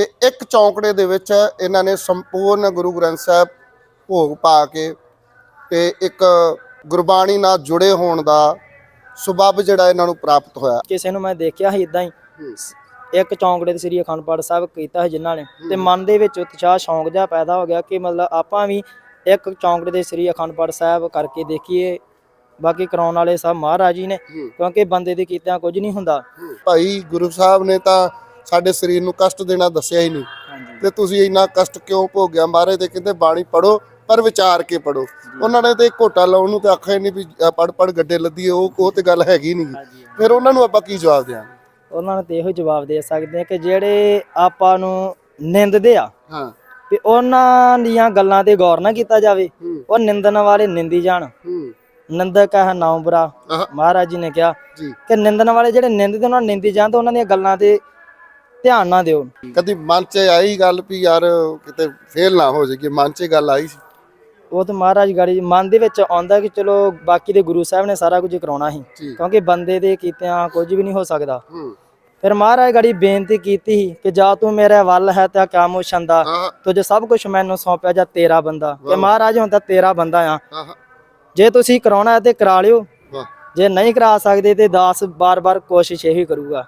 ਤੇ ਇੱਕ ਚੌਂਕੜੇ ਦੇ ਵਿੱਚ ਇਹਨਾਂ ਨੇ ਸੰਪੂਰਨ ਗੁਰੂ ਗ੍ਰੰਥ ਸਾਹਿਬ ਭੋਗ ਪਾ ਕੇ ਤੇ ਇੱਕ ਗੁਰਬਾਣੀ ਨਾਲ ਜੁੜੇ ਹੋਣ ਦਾ ਸੁਭਾਵ ਜਿਹੜਾ ਇਹਨਾਂ ਨੂੰ ਪ੍ਰਾਪਤ ਹੋਇਆ। ਕਿਸੇ ਨੂੰ ਮੈਂ ਦੇਖਿਆ ਸੀ ਇਦਾਂ ਹੀ। ਇੱਕ ਚੌਂਕੜੇ ਤੇ ਸ੍ਰੀ ਅਖੰਡ ਪਾਠ ਸਾਹਿਬ ਕੀਤਾ ਸੀ ਜਿਨ੍ਹਾਂ ਨੇ। ਤੇ ਮਨ ਦੇ ਵਿੱਚ ਉਤਸ਼ਾਹ ਸ਼ੌਂਕ ਜਿਹਾ ਪੈਦਾ ਹੋ ਗਿਆ ਕਿ ਮਤਲਬ ਆਪਾਂ ਵੀ ਇੱਕ ਚੌਂਕੜੇ ਦੇ ਸ੍ਰੀ ਅਖੰਡ ਪਾਠ ਸਾਹਿਬ ਕਰਕੇ ਦੇਖੀਏ। ਬਾਕੀ ਕਰਾਉਣ ਵਾਲੇ ਸਭ ਮਹਾਰਾਜ ਹੀ ਨੇ ਕਿਉਂਕਿ ਬੰਦੇ ਦੇ ਕੀਤਿਆਂ ਕੁਝ ਨਹੀਂ ਹੁੰਦਾ। ਭਾਈ ਗੁਰੂ ਸਾਹਿਬ ਨੇ ਤਾਂ ਸਾਡੇ ਸਰੀਰ ਨੂੰ ਕਸ਼ਟ ਦੇਣਾ ਦੱਸਿਆ ਹੀ ਨਹੀਂ। ਤੇ ਤੁਸੀਂ ਇੰਨਾ ਕਸ਼ਟ ਕਿਉਂ ਭੋਗਿਆ? ਮਹਾਰਾਜ ਦੇ ਕਹਿੰਦੇ ਬਾਣੀ ਪੜੋ ਪਰ ਵਿਚਾਰ ਕੇ ਪੜੋ ਉਹਨਾਂ ਨੇ ਤੇ ਘੋਟਾ ਲਾਉਣ ਨੂੰ ਤੇ ਆਖਿਆ ਨਹੀਂ ਵੀ ਪੜ ਪੜ ਗੱਡੇ ਲੱਦੀਏ ਉਹ ਉਹ ਤੇ ਗੱਲ ਹੈਗੀ ਨਹੀਂ। ਫਿਰ ਉਹਨਾਂ ਨੂੰ ਆਪਾਂ ਕੀ ਜਵਾਬ ਦਿਆਂਗੇ ਉਹਨਾਂ ਨੂੰ ਤੇ ਇਹੋ ਜਵਾਬ ਦੇ ਸਕਦੇ ਆ ਕਿ ਜਿਹੜੇ ਆਪਾਂ ਨੂੰ ਨਿੰਦਦੇ ਆ ਹਾਂ। ਵੀ ਉਹਨਾਂ ਦੀਆਂ ਗੱਲਾਂ ਤੇ ਗੌਰ ਨਾ ਕੀਤਾ ਜਾਵੇ ਉਹ ਨਿੰਦਣ ਵਾਲੇ ਨਿੰਦੀ ਜਾਣ। ਹੂੰ। ਨਿੰਦਕ ਹੈ ਨਾਮ ਬੁਰਾ। ਮਹਾਰਾਜ ਜੀ ਨੇ ਕਿਹਾ ਕਿ ਨਿੰਦਣ ਵਾਲੇ ਜਿਹੜੇ ਨਿੰਦਦੇ ਉਹਨਾਂ ਨਿੰਦੀ ਜਾਣ ਤਾਂ ਉਹਨਾਂ ਦੀਆਂ ਗੱਲਾਂ ਤੇ ਧਿਆਨ ਨਾ ਦਿਓ। ਕਦੀ ਮਨ 'ਚ ਆਈ ਗੱਲ ਵੀ ਯਾਰ ਕਿਤੇ ਫੇਲ ਨਾ ਹੋ ਜਾਈਏ ਮਨ 'ਚ ਗੱਲ ਆਈ ਸੀ। ਉਹ ਤਾਂ ਮਹਾਰਾਜ ਗਾੜੀ ਮਨ ਦੇ ਵਿੱਚ ਆਉਂਦਾ ਕਿ ਚਲੋ ਬਾਕੀ ਦੇ ਗੁਰੂ ਸਾਹਿਬ ਨੇ ਸਾਰਾ ਕੁਝ ਕਰਾਉਣਾ ਸੀ। ਜੀ। ਕਿਉਂਕਿ ਬੰਦੇ ਦੇ ਕੀਤਿਆਂ ਕੁਝ ਵੀ ਨਹੀਂ ਹੋ ਸਕਦਾ। ਹੂੰ। ਫਿਰ ਮਹਾਰਾਜ ਗਾੜੀ ਬੇਨਤੀ ਕੀਤੀ ਸੀ ਕਿ ਜਾ ਤੂੰ ਮੇਰੇ ਵੱਲ ਹੈ ਤਾਂ ਕਿਆ ਮੁਸ਼ੰਦਾ ਆਹ ਤੁਝ ਸਭ ਕੁਝ ਮੈਨੂੰ ਸੌਂਪਿਆ ਜਾ ਤੇਰਾ ਬੰਦਾ। ਕਿ ਮਹਾਰਾਜ ਹੁਣ ਤਾਂ ਤੇਰਾ ਬੰਦਾ ਆ। ਆਹ ਜੇ ਤੁਸੀਂ ਕਰਾਉਣਾ ਹੈ ਤੇ ਕਰਾ ਲਿਓ। ਵਾਹ। ਜੇ ਨਹੀਂ ਕਰਾ ਸਕਦੇ ਤੇ ਦਾਸ ਬਾਰ-ਬਾਰ ਕੋਸ਼ਿਸ਼ ਇਹੀ ਕਰੂਗਾ।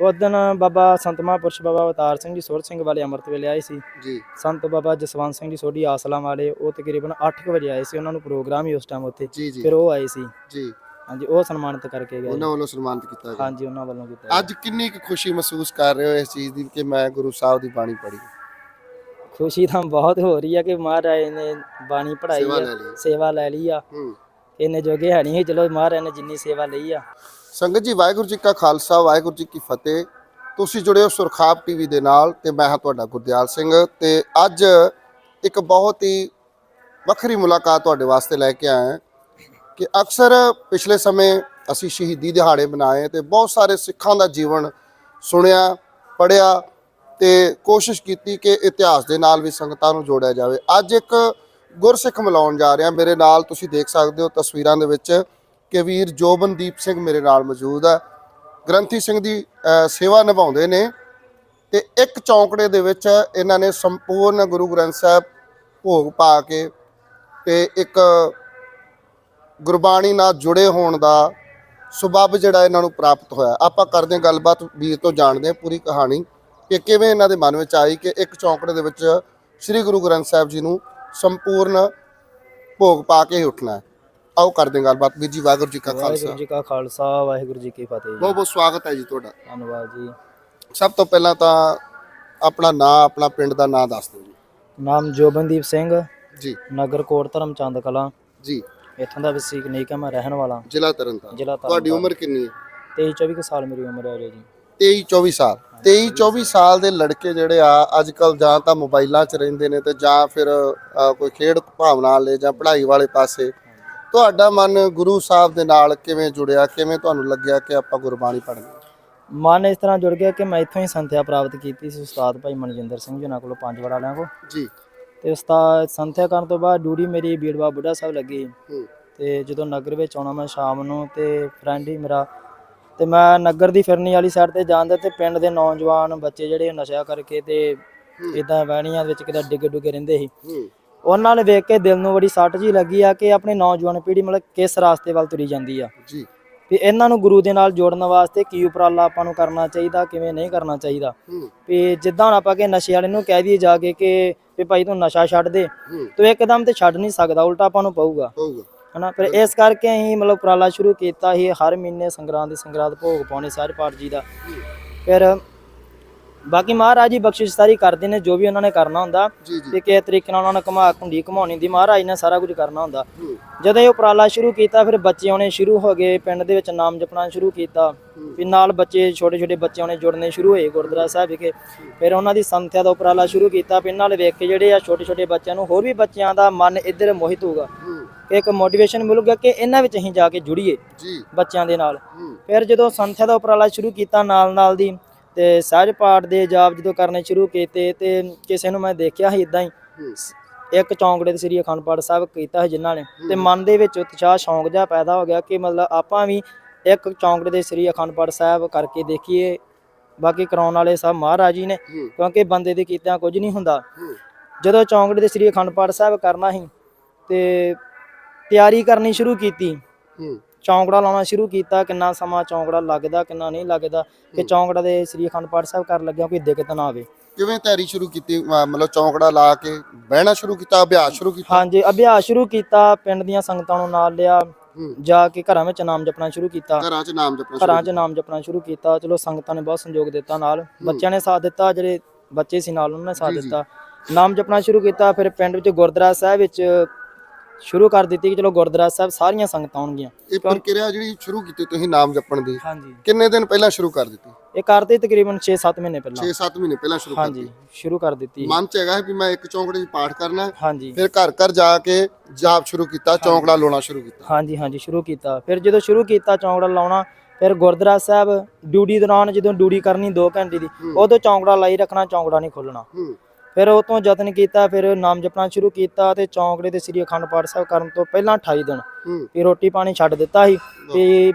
ਉਸ ਦਿਨ ਬਾਬਾ ਸੰਤ ਮਹਾਂਪੁਰਸ਼ ਬਾਬਾ ਅਵਤਾਰ ਸਿੰਘ ਜੀ ਸੁਰ ਸਿੰਘ ਵਾਲੇ ਅੰਮ੍ਰਿਤ ਵੇਲੇ ਆਏ ਸੀ। ਜੀ। ਸੰਤ ਬਾਬਾ ਜਸਵੰਤ ਸਿੰਘ ਜੀ ਸੋਢੀ ਆਸਲਾਂ ਵਾਲੇ ਉਹ ਤਕਰੀਬਨ 8 ਵਜੇ ਆਏ ਸੀ। ਉਹਨਾਂ ਨੂੰ ਪ੍ਰੋਗਰਾਮ ਹੀ ਉਸ ਟਾਈਮ ਉੱਥੇ। ਜੀ ਜੀ। ਫਿਰ ਉਹ ਆਏ ਸੀ। ਜੀ। ਹਾਂਜੀ ਉਹ ਸਨਮਾਨਿਤ ਕਰਕੇ ਗਏ। ਉਹਨਾਂ ਵੱਲੋਂ ਸਨਮਾਨਿਤ ਕੀਤਾ ਗਿਆ। ਹਾਂਜੀ ਉਹਨਾਂ ਵੱਲੋਂ ਕੀਤਾ ਅੱਜ ਕਿੰਨੀ ਕੁ ਖੁਸ਼ੀ ਮਹਿਸੂਸ ਕਰ ਰਹੇ ਹੋ ਇਸ ਚੀਜ਼ ਦੀ ਕਿ ਮੈਂ ਗੁਰੂ ਸਾਹਿਬ ਦੀ ਬਾਣੀ ਪੜ੍ਹੀ? ਖੁਸ਼ੀ ਤਾਂ ਬਹੁਤ ਹੋ ਰਹੀ ਆ ਕਿ ਮਹਾਰਾਜ ਨੇ ਬਾਣੀ ਪੜ੍ਹਾਈ ਸੇਵਾ ਆ ਲੈ ਲਈ। ਸੇਵਾ ਲੈ ਲਈ ਆ। ਹੂੰ। ਇੰਨੇ ਜੋਗੇ ਹੈ ਨਹੀਂ ਸੀ, ਚਲੋ ਮਹਾਰਾਜ ਨੇ ਜਿੰਨੀ ਸੇਵਾ ਲਈ ਆ। ਸੰਗਤ ਜੀ, ਵਾਹਿਗੁਰੂ ਜੀ ਕਾ ਖਾਲਸਾ, ਵਾਹਿਗੁਰੂ ਜੀ ਕੀ ਫਤਿਹ। ਤੁਸੀਂ ਜੁੜੇ ਹੋ ਸੁਰਖਾਬ ਟੀਵੀ ਦੇ ਨਾਲ ਤੇ ਮੈਂ ਹਾਂ ਤੁਹਾਡਾ ਗੁਰਦਿਆਲ ਸਿੰਘ ਤੇ ਅੱਜ ਇੱਕ ਬਹੁਤ ਹੀ ਵੱਖਰੀ ਮੁਲਾਕਾਤ ਤੁਹਾਡੇ ਵਾਸਤੇ ਲੈ ਕੇ ਆਇਆ ਕਿ ਅਕਸਰ ਪਿਛਲੇ ਸਮੇਂ ਅਸੀਂ ਸ਼ਹੀਦੀ ਦਿਹਾੜੇ ਮਨਾਏ ਤੇ ਬਹੁਤ ਸਾਰੇ ਸਿੱਖਾਂ ਦਾ ਜੀਵਨ ਸੁਣਿਆ ਪੜਿਆ ਤੇ ਕੋਸ਼ਿਸ਼ ਕੀਤੀ ਕਿ ਇਤਿਹਾਸ ਦੇ ਨਾਲ ਵੀ ਸੰਗਤਾਂ ਨੂੰ ਜੋੜਿਆ ਜਾਵੇ। ਅੱਜ ਇੱਕ ਗੁਰਸਿੱਖ ਮਿਲਾਉਣ ਜਾ ਰਿਹਾ। ਮੇਰੇ ਨਾਲ ਤੁਸੀਂ ਦੇਖ ਸਕਦੇ ਹੋ ਤਸਵੀਰਾਂ ਦੇ ਵਿੱਚ ਕਿ ਵੀਰ ਜੋਬਨਦੀਪ ਸਿੰਘ ਮੇਰੇ ਨਾਲ ਮੌਜੂਦ ਹੈ ਗ੍ਰੰਥੀ ਸਿੰਘ ਦੀ ਸੇਵਾ ਨਿਭਾਉਂਦੇ ਨੇ ਤੇ ਇੱਕ ਚੌਂਕੜੇ ਦੇ ਵਿੱਚ ਇਹਨਾਂ ਨੇ ਸੰਪੂਰਨ ਗੁਰੂ ਗ੍ਰੰਥ ਸਾਹਿਬ ਭੋਗ ਪਾ ਕੇ ਤੇ ਇੱਕ ਗੁਰਬਾਣੀ ਨਾਲ ਜੁੜੇ ਹੋਣ ਦਾ ਸੁਭਾਵ ਜਿਹੜਾ ਇਹਨਾਂ ਨੂੰ ਪ੍ਰਾਪਤ ਹੋਇਆ। ਆਪਾਂ ਕਰਦੇ ਹਾਂ ਗੱਲਬਾਤ, ਵੀਰ ਤੋਂ ਜਾਣਦੇ ਹਾਂ ਪੂਰੀ ਕਹਾਣੀ ਕਿ ਕਿਵੇਂ ਇਹਨਾਂ ਦੇ ਮਨ ਵਿੱਚ ਆਈ ਕਿ ਇੱਕ ਚੌਂਕੜੇ ਦੇ ਵਿੱਚ ਸ੍ਰੀ ਗੁਰੂ ਗ੍ਰੰਥ ਸਾਹਿਬ ਜੀ ਨੂੰ ਸੰਪੂਰਨ ਭੋਗ ਪਾ ਕੇ ਹੀ ਉੱਠਣਾ ਹੈ। ਆਓ ਕਰਦੇ ਹਾਂ ਗੱਲਬਾਤ ਵੀਰ ਜੀ ਵਾਹਿਗੁਰੂ ਜੀ ਕਾ ਖਾਲਸਾ। ਵਾਹਿਗੁਰੂ ਜੀ ਕਾ ਖਾਲਸਾ ਵਾਹਿਗੁਰੂ ਜੀ ਕੀ ਫਤਿਹ ਜੀ। ਬਹੁਤ ਬਹੁਤ ਸਵਾਗਤ ਹੈ ਜੀ ਤੁਹਾਡਾ। ਧੰਨਵਾਦ ਜੀ। ਸਭ ਤੋਂ ਪਹਿਲਾਂ ਤਾਂ ਆਪਣਾ ਨਾਂ ਆਪਣਾ ਪਿੰਡ ਦਾ ਨਾਂ ਦੱਸ ਦਿਓ ਜੀ। ਨਾਮ ਜੋਬਨਦੀਪ ਸਿੰਘ। ਜੀ। ਨਗਰ ਕੋਟ ਧਰਮਚੰਦ ਕਲਾਂ। ਜੀ। ਇੱਥੋਂ ਦਾ ਵਸੀਕ ਨਹੀਂ ਕਿ ਮੈਂ ਰਹਿਣ ਵਾਲਾ। ਜ਼ਿਲ੍ਹਾ ਤਰਨਤਾਰਨ। ਜ਼ਿਲ੍ਹਾ ਤੁਹਾਡੀ ਤਰਨਤਾਰਨ। ਉਮਰ ਕਿੰਨੀ ਹੈ? 23 24 ਕੁ ਸਾਲ ਮੇਰੀ ਉਮਰ ਹੈ ਜੀ। 23 24 ਸਾਲ। 23 24 ਸਾਲ ਦੇ ਲੜਕੇ ਜਿਹੜੇ ਆ ਅੱਜ ਕੱਲ ਜਾਂ ਤਾਂ ਮੋਬਾਈਲਾਂ 'ਚ ਰਹਿੰਦੇ ਨੇ ਤੇ ਜਾਂ ਫਿਰ ਅ, ਕੋਈ ਖੇਡ ਭਾਵਨਾ ਵਾਲੇ ਜਾਂ ਪੜ੍ਹਾਈ ਵਾਲੇ ਪਾਸੇ ਤੁਹਾਡਾ ਮਨ ਗੁਰੂ ਸਾਹਿਬ ਦੇ ਨਾਲ ਕਿਵੇਂ ਜੁੜਿਆ? ਕਿਵੇਂ ਤੁਹਾਨੂੰ ਲੱਗਿਆ ਕਿ ਆਪਾਂ ਗੁਰਬਾਣੀ ਪੜ੍ਹਨੀ ਮਨ ਇਸ ਤਰ੍ਹਾਂ ਜੁੜ ਗਿਆ ਕਿ ਮੈਂ ਇੱਥੋਂ ਹੀ ਸੰਥਿਆ ਪ੍ਰਾਪਤ ਕੀਤੀ ਸੀ ਉਸਤਾਦ ਭਾਈ ਮਨਜਿੰਦਰ ਸਿੰਘ ਜੀ ਉਹਨਾਂ ਕੋਲੋਂ ਪੰਜ ਵੜ ਵਾਲਿਆਂ ਕੋਲ। ਜੀ। ਤੇ ਉਸਤਾਦ ਸੰਥਿਆ ਕਰਨ ਤੋਂ ਬਾਅਦ ਡਿਊਟੀ ਮੇਰੀ ਬੀੜਵਾ ਬੁੱਢਾ ਸਾਹਿਬ ਲੱਗੀ। ਤੇ ਜਦੋਂ ਨਗਰ ਵਿੱਚ ਆਉਣਾ ਮੈਂ ਸ਼ਾਮ ਨੂੰ ਤੇ ਫਰੈਂਡ ਹੀ ਮੇਰਾ ਤੇ ਮੈਂ ਨਗਰ ਦੀ ਫਿਰਨੀ ਵਾਲੀ ਸਾਈਡ ਤੇ ਜਾਂਦਾ ਤੇ ਪਿੰਡ ਦੇ ਨੌਜਵਾਨ ਬੱਚੇ ਜਿਹੜੇ ਨਸ਼ਾ ਕਰਕੇ ਤੇ ਇਦਾਂ ਵਹਿਣੀਆਂ ਵਿੱਚ ਕਿਤੇ ਡਿੱਗੇ ਡੁੱਗੇ ਰਹਿੰਦੇ ਸੀ। ਉਹਨਾਂ ਨੇ ਵੇਖ ਕੇ ਦਿਲ ਨੂੰ ਬੜੀ ਸੱਟ ਜੀ ਲੱਗੀ ਆ ਕਿ ਆਪਣੀ ਨੌਜਵਾਨ ਪੀੜ੍ਹੀ ਮਤਲਬ ਕਿਸ ਰਾਸਤੇ ਵੱਲ ਤੁਰੀ ਜਾਂਦੀ ਆ। ਜੀ। ਵੀ ਇਹਨਾਂ ਨੂੰ ਗੁਰੂ ਦੇ ਨਾਲ ਜੋੜਨ ਵਾਸਤੇ ਕੀ ਉਪਰਾਲਾ ਆਪਾਂ ਨੂੰ ਕਰਨਾ ਚਾਹੀਦਾ ਕਿਵੇਂ ਨਹੀਂ ਕਰਨਾ ਚਾਹੀਦਾ। ਵੀ ਜਿੱਦਾਂ ਹੁਣ ਆਪਾਂ ਕਿ ਨਸ਼ੇ ਵਾਲੇ ਨੂੰ ਕਹਿ ਦਈਏ ਜਾ ਕੇ ਕਿ ਵੀ ਭਾਈ ਤੂੰ ਨਸ਼ਾ ਛੱਡ ਦੇ ਤੂੰ ਇੱਕਦਮ ਤੇ ਛੱਡ ਨਹੀਂ ਸਕਦਾ ਉਲਟਾ ਆਪਾਂ ਨੂੰ ਪਊਗਾ। ਹਨਾ? ਫਿਰ ਇਸ ਕਰਕੇ ਅਸੀਂ ਮਤਲਬ ਉਪਰਾਲਾ ਸ਼ੁਰੂ ਕੀਤਾ ਸੀ ਹਰ ਮਹੀਨੇ ਸੰਗਰਾਂਦ ਦੀ ਸੰਗਰਾਂਦ ਭੋਗ ਪਾਉਣੇ ਸਾਰੇ ਪਾਠ ਜੀ ਦਾ। ਫਿਰ ਬਾਕੀ ਮਹਾਰਾਜ ਜੀ ਬਖਸ਼ਿਸ਼ਤਾਰੀ ਕਰਦੇ ਨੇ ਜੋ ਵੀ ਉਹਨਾਂ ਨੇ ਕਰਨਾ ਹੁੰਦਾ ਤੇ ਕਿਸ ਤਰੀਕੇ ਨਾਲ ਉਹਨਾਂ ਨੇ ਘੁਮਾ ਘੁੰਡੀ ਘਮਾਉਣੀ ਦੀ ਮਹਾਰਾਜ ਨੇ ਸਾਰਾ ਕੁਝ ਕਰਨਾ ਹੁੰਦਾ। ਜਦੋਂ ਇਹ ਉਪਰਾਲਾ ਸ਼ੁਰੂ ਕੀਤਾ ਫਿਰ ਬੱਚੇ ਆਉਣੇ ਸ਼ੁਰੂ ਹੋ ਗਏ ਪਿੰਡ ਦੇ ਵਿੱਚ ਨਾਮ ਜਪਣਾ ਸ਼ੁਰੂ ਕੀਤਾ। ਵੀ ਨਾਲ ਬੱਚੇ ਛੋਟੇ ਛੋਟੇ ਬੱਚੇ ਆਉਣੇ ਜੁੜਨੇ ਸ਼ੁਰੂ ਹੋਏ ਗੁਰਦੁਆਰਾ ਸਾਹਿਬ ਵਿਖੇ। ਫਿਰ ਉਹਨਾਂ ਦੀ ਸੰਥਿਆ ਦਾ ਉਪਰਾਲਾ ਸ਼ੁਰੂ ਕੀਤਾ। ਫਿਰ ਨਾਲ ਵੇਖ ਕੇ ਜਿਹੜੇ ਆ ਛੋਟੇ ਛੋਟੇ ਬੱਚਿਆਂ ਨੂੰ ਹੋਰ ਵੀ ਬੱਚਿਆਂ ਦਾ ਮਨ ਇੱਧਰ ਮੋਹਿਤ ਹੋਊਗਾ। ਕਿ ਇੱਕ ਮੋਟੀਵੇਸ਼ਨ ਮਿਲੂਗਾ ਕਿ ਇਹਨਾਂ ਵਿੱਚ ਅਸੀਂ ਜਾ ਕੇ ਜੁੜੀਏ ਜੀ। ਬੱਚਿਆਂ ਦੇ ਨਾਲ। ਫਿਰ ਜਦੋਂ ਸੰਥਿਆ ਦਾ ਉਪਰਾਲਾ ਸ਼ੁਰੂ ਕੀਤਾ ਨਾਲ ਨਾਲ ਦੀ ਤੇ ਸਹਿਜ ਪਾਠ ਦੇ ਜਾਪ ਜਦੋਂ ਕਰਨੇ ਸ਼ੁਰੂ ਕੀਤੇ ਤੇ ਕਿਸੇ ਨੂੰ ਮੈਂ ਦੇਖਿਆ ਸੀ ਇਦਾਂ ਹੀ। ਇੱਕ ਚੌਂਕੜੇ ਤੇ ਸ੍ਰੀ ਅਖੰਡ ਪਾਠ ਸਾਹਿਬ ਕੀਤਾ ਸੀ ਜਿਨ੍ਹਾਂ ਨੇ। ਤੇ ਮਨ ਦੇ ਵਿੱਚ ਉਤਸ਼ਾਹ ਸ਼ੌਂਕ ਜਿਹਾ ਪੈਦਾ ਹੋ ਗਿਆ ਕਿ ਮਤਲਬ ਆਪਾਂ ਵੀ ਇੱਕ ਚੌਂਕੜੇ ਦੇ ਸ੍ਰੀ ਅਖੰਡ ਪਾਠ ਸਾਹਿਬ ਕਰਕੇ ਦੇਖੀਏ। ਬਾਕੀ ਕਰਾਉਣ ਵਾਲੇ ਸਭ ਮਹਾਰਾਜ ਨੇ ਕਿਉਂਕਿ ਬੰਦੇ ਦੇ ਕੀਤਿਆਂ ਕੁਝ ਨਹੀਂ ਹੁੰਦਾ। ਜਦੋਂ ਚੌਂਕੜੇ ਦੇ ਸ੍ਰੀ ਅਖੰਡ ਪਾਠ ਸਾਹਿਬ ਕਰਨਾ ਸੀ ਤੇ ਤਿਆਰੀ ਕਰਨੀ ਸ਼ੁਰੂ ਕੀਤੀ। ਚੌਂਕੜਾ ਲਾਉਣਾ ਸ਼ੁਰੂ ਕੀਤਾ ਕਿੰਨਾ ਸਮਾਂ ਚੌਂਕੜਾ ਲੱਗਦਾ ਕਿੰਨਾ ਨਹੀਂ ਲੱਗਦਾ ਕਿ ਚੌਂਕੜਾ ਦੇ ਸ੍ਰੀ ਅਖੰਡ ਪਾਠ ਸਾਹਿਬ ਕਰਨ ਲੱਗਿਆ ਕੋਈ ਦਿੱਕਤ ਨਾ ਆਵੇ। ਕਿਵੇਂ ਤਿਆਰੀ ਸ਼ੁਰੂ ਕੀਤੀ? ਅਹ ਮਤਲਬ ਚੌਂਕੜਾ ਲਾ ਕੇ ਬਹਿਣਾ ਸ਼ੁਰੂ ਕੀਤਾ ਅਭਿਆਸ ਸ਼ੁਰੂ ਕੀਤਾ? ਹਾਂਜੀ ਅਭਿਆਸ ਸ਼ੁਰੂ ਕੀਤਾ ਪਿੰਡ ਦੀਆਂ ਸੰਗਤਾਂ ਨੂੰ ਨਾਲ ਲਿਆ ਹੂੰ। ਜਾ ਕੇ ਘਰਾਂ ਵਿੱਚ ਨਾਮ ਜਪਣਾ ਸ਼ੁਰੂ ਕੀਤਾ। ਘਰਾਂ 'ਚ ਨਾਮ ਜਪਣਾ ਸ਼ੁਰੂ ਘਰਾਂ 'ਚ ਨਾਮ ਜਪਣਾ ਸ਼ੁਰੂ ਕੀਤਾ ਚਲੋ ਸੰਗਤਾਂ ਨੇ ਬਹੁਤ ਸੰਯੋਗ ਦਿੱਤਾ ਨਾਲ। ਬੱਚਿਆਂ ਨੇ ਸਾਥ ਦਿੱਤਾ ਜਿਹੜੇ ਬੱਚੇ ਸੀ ਨਾਲ ਉਹਨਾਂ ਨੇ ਸਾਥ ਜੀ, ਜੀ। ਦਿੱਤਾ। ਨਾਮ ਜਪਣਾ ਸ਼ੁਰੂ ਕੀਤਾ ਫਿਰ ਪਿੰਡ ਵਿੱਚ ਗੁਰਦੁਆਰਾ ਸਾਹਿਬ ਵਿੱਚ ਸ਼ੁਰੂ ਕਰ ਦਿੱਤੀ ਕਿ ਚਲੋ ਗੁਰਦੁਆਰਾ ਸਾਹਿਬ ਸਾਰੀਆਂ ਸੰਗਤਾਂ ਆਉਣਗੀਆਂ। ਇਹ ਪ੍ਰਕਿਰਿਆ ਜਿਹੜੀ ਸ਼ੁਰੂ ਕੀਤੀ ਤੁਸੀਂ ਨਾਮ ਜਪਣ ਦੀ ਹਾਂਜੀ। ਕਿੰਨੇ ਦਿਨ ਪਹਿਲਾਂ ਸ਼ੁਰੂ ਕਰ ਦਿੱਤੀ? ਇਹ ਕਰਦੇ ਤਕਰੀਬਨ 6-7 ਮਹੀਨੇ ਪਹਿਲਾਂ। 6-7 ਮਹੀਨੇ ਪਹਿਲਾਂ ਸ਼ੁਰੂ ਕਰ ਹਾਂਜੀ ਸ਼ੁਰੂ ਕਰ ਦਿੱਤੀ। ਮਨ 'ਚ ਹੈਗਾ ਵੀ ਮੈਂ ਇੱਕ ਚੌਂਕੜੇ 'ਚ ਪਾਠ ਕਰਨਾ। ਹਾਂਜੀ। ਫਿਰ ਘਰ ਘਰ ਜਾ ਕੇ ਜਾਪ ਸ਼ੁਰੂ ਕੀਤਾ ਚੌਂਕੜਾ ਲਾਉਣਾ ਸ਼ੁਰੂ ਕੀਤਾ। ਹਾਂਜੀ ਹਾਂਜੀ ਸ਼ੁਰੂ ਕੀਤਾ। ਫਿਰ ਜਦੋਂ ਸ਼ੁਰੂ ਕੀਤਾ ਚੌਂਕੜਾ ਲਾਉਣਾ ਫਿਰ ਗੁਰਦੁਆਰਾ ਸਾਹਿਬ ਡਿਊਟੀ ਦੌਰਾਨ ਜਦੋਂ ਡਿਊਟੀ ਕਰਨੀ 2 ਘੰਟੇ ਦੀ। ਉਦੋਂ ਚੌਂਕੜਾ ਲਾਈ ਰੱਖਣਾ ਚੌਂਕੜਾ ਨਹੀਂ ਖੋਲਣਾ। ਫਿਰ ਉਹ ਤੋਂ ਯਤਨ ਕੀਤਾ ਫਿਰ ਨਾਮ ਜਪਣਾ ਸ਼ੁਰੂ ਕੀਤਾ ਤੇ ਚੌਂਕੜੇ ਤੇ ਸ੍ਰੀ ਅਖੰਡ ਪਾਠ ਸਾਹਿਬ ਕਰਨ ਤੋਂ ਪਹਿਲਾਂ 28 ਦਿਨ ਵੀ ਰੋਟੀ ਪਾਣੀ ਛੱਡ ਦਿੱਤਾ ਸੀ ਤੇ